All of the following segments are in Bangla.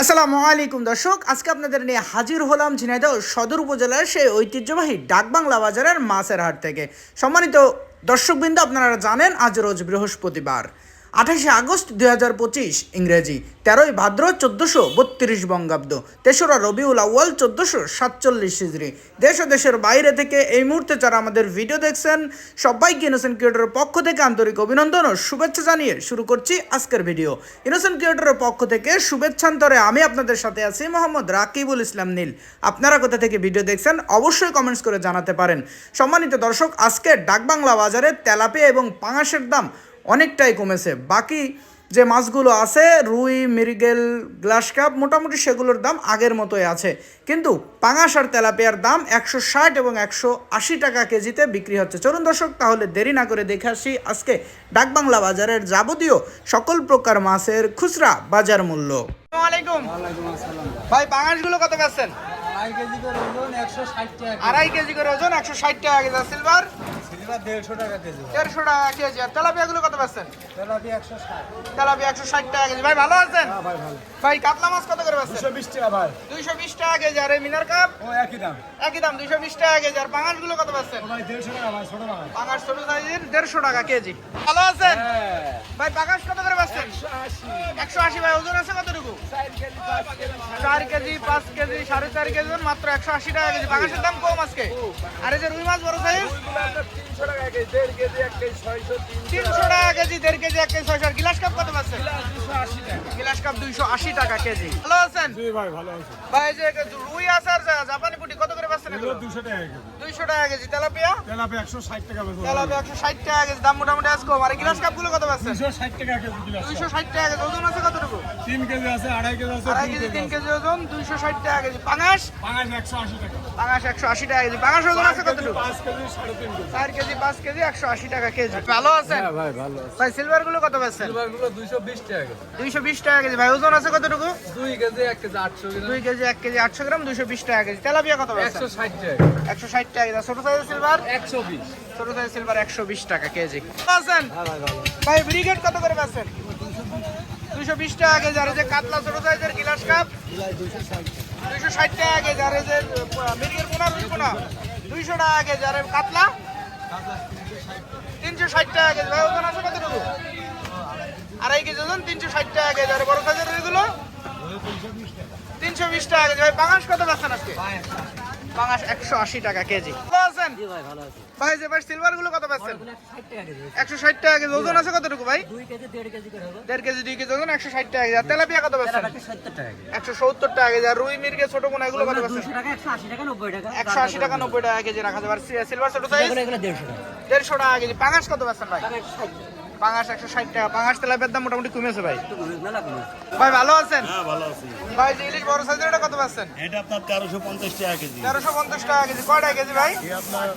আসসালামু আলাইকুম দর্শক, আজকে আপনাদের নিয়ে হাজির হলাম ঝিনাইদহ সদর উপজেলার সেই ঐতিহ্যবাহী ডাকবাংলা বাজারের মাছের হাট থেকে। সম্মানিত দর্শকবৃন্দ, আপনারা জানেন আজ রোজ বৃহস্পতিবার। আঠাশে আগস্ট দুই হাজার পঁচিশ, ইংরেজি। তেরোই ভাদ্র চোদ্দোশো বত্রিশ বঙ্গাব্দ। তেসরা রবিউল আউ্য়াল চোদ্দোশো সাতচল্লিশ হিজড়ি দেশ ও দেশের বাইরে থেকে এই মুহূর্তে যারা আমাদের ভিডিও দেখছেন, সবাইকে ইনোসেন্ট ক্রিয়েটরের পক্ষ থেকে আন্তরিক অভিনন্দন ও শুভেচ্ছা জানিয়ে শুরু করছি আজকের ভিডিও। ইনোসেন্ট ক্রিয়েটরের পক্ষ থেকে শুভেচ্ছান্তরে আমি আপনাদের সাথে আছি মোহাম্মদ রাকিবুল ইসলাম নীল। আপনারা কোথা থেকে ভিডিও দেখছেন, অবশ্যই কমেন্টস করে জানাতে পারেন। সম্মানিত দর্শক, আজকে ডাকবাংলা বাজারে তেলাপিয়া এবং পাঙাশের দাম অনেকটাই কমেছে। বাকি যে মাছগুলো আছে রুই মৃগেল গ্লাস কাপ মোটামুটি সেগুলোর দাম আগের মতোই আছে। কিন্তু পাঙাশ আর তেলাপিয়ার দাম একশো ষাট এবং একশো আশি টাকা কেজিতে বিক্রি হচ্ছে। চলুন দর্শক তাহলে দেরি না করে দেখে আসি আজকে ডাকবাংলা বাজারের যাবতীয় সকল প্রকার মাছের খুচরা বাজার মূল্য। আলাইকুম ওয়ালাইকুম আসসালাম। ভাই পাঙাশগুলো কত বেচছেন? আড়াই কেজি করে ওজন একশো ষাট টাকা আড়াই কেজি। করে ওজন একশো ষাট টাকা কেজি আর সিলভার সিলভার? দেড়শো টাকা কেজি দেড়শো টাকা কেজি। আর তেলাপিয়াগুলো কত বেচছেন তেলাপিয়া একশো ষাট। তেলাপিয়া একশো ষাট টাকা কেজি। ভাই ভালো আছেন? হ্যাঁ ভাই ভালো। ভাই কাতলা মাছ কত করে পাচ্ছেন? দুশো বিশ টাকা ভাই। দুইশো বিশ টাকা কেজি। আর এই মিনার কাপ? ও একই দাম। একই দাম দুইশো বিশ টাকা কেজি। আর পাঙাশগুলো কত পাচ্ছেন? ভাই দেড়শো টাকা ভাই ছোট ভাই পাঙাশ ছোট সাইজের দেড়শো টাকা কেজি। ভালো আছেন? হ্যাঁ। একশো আশি ভাই ওজন আছে কতটুকু? চার কেজি পাঁচ কেজি সাড়ে চার কেজি মাত্র একশো আশি টাকা কেজি। পাঙাশের দাম কম আজকে? আর এই যে রুই মাছ বড় সাইজ তিনশো টাকা কেজি দেড় কেজি এক কেজি ছয়শো। গিলাস কাপ কত টাকা গিলাস কাপ দুইশো আশি টাকা কেজি। ভালো আছেন? ভাই ভালো আছে। ভাই যে রুই আছে আর জাপানি পুটি কত করে এগুলো টাকা কেজি দুইশো টাকা কেজি তেলাপিয়া টাকা টাকা কেজি দাম মোটামুটি আজ কম আর গিলাস কাপ কত পাচ্ছেন দুশো টাকা কেজি গিলাস দুইশো ষাট টাকা কেজি ওজন আছে কতটুকু তিন কেজি আছে কেজি আছে কেজি তিন কেজি ওজন টাকা কেজি পাঙাশ পাঙাশ একশো আশি টাকা পাঙাশ একশো আশি টাকা কেজি পাঙাশ ওজন আছে কতটুকু পাঁচ কেজি সাড়ে তিন কেজি চার কেজি পাঁচ কেজি একশো আশি টাকা কেজি ভালো আছেন হ্যাঁ ভাই ভালো আছে ভাই সিলভারগুলো কত দুইশো বিশ টাকা কেজি দুইশো বিশ টাকা কেজি ভাই ওজন আছে কতটুকু দুই কেজি এক কেজি আটশো গ্রাম দুই কেজি এক কেজি আটশো গ্রাম দুইশো বিশ টাকা কেজি তেলাপিয়া কত একশো ষাট টাকা ছোট সাইজের সিলভার একশো বিশ। ছোট সাইজের সিলভার একশো বিশ টাকা কেজি। আছেন হ্যাঁ ভাই ব্রিগেড কত করে পাচ্ছেন? দুইশো বিশ টাকা কেজি। আর যে কাতলা ছোট সাইজের গিলাস কাপ? দুইশো ষাট টাকা। কেজি। আর যে মিরিগের পোনা রুই পোনা? দুইশো টাকা কেজি। আর কাতলা? তিনশো ষাট টাকা। কেজি। ভাই ওজন আছে কতটুকু? আড়াই কেজি ওজন তিনশো ষাট টাকা কেজি। আর বড় সাইজের এগুলো তিনশো বিশ টাকা। কেজি। ভাই পাঙাশ কত পাচ্ছেন আজকে? পাঙাশ একশো আশি টাকা কেজি। ভালো আছেন? ভাই যে ভাই সিলভারগুলো কত পাচ্ছেন? একশো ষাট টাকা কেজি। ওজন আছে কতটুকু ভাই? দেড় কেজি দুই কেজি ওজন একশো ষাট টাকা কেজি। আর তেলাপিয়া কত পাচ্ছেন? একশো সত্তর টাকা কেজি। আর রুই মির্গে ছোট পোনা এগুলো কত পাচ্ছেন? একশো আশি টাকা নব্বই টাকা। কেজি রাখা যাবে। আর সিলভার ছোট সাইজ দেড়শো টাকা। কেজি। পাঙাশ কত পাচ্ছেন ভাই? পাঙাশ একশো ষাট টাকা। পাঙাশ তেলাপিয়ার দাম মোটামুটি কমেছে ভাই। ভাই ভালো আছেন? হ্যাঁ ভালো আছি। ভাই যে ইলিশ বড় সাইজের এটা কত পাচ্ছেন? এটা আপনার তেরোশো পঞ্চাশ টাকা কেজি। তেরোশো পঞ্চাশ টাকা কেজি। কয়টা কেজি ভাই? আপনার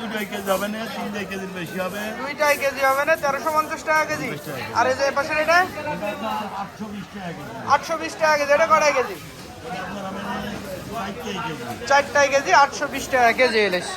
দুটোই কেজি হবে না তিনটাই কেজির বেশি হবে। দুইটাই কেজি হবে না তেরোশো পঞ্চাশ টাকা কেজি? আর এই যে এ পাশের এটা? আটশো বিশ টাকা কেজি। আটশো বিশ টাকা কেজি। এটা কয়টা কেজি? চারটাই কেজি আটশো বিশ টাকা কেজি ইলিশ।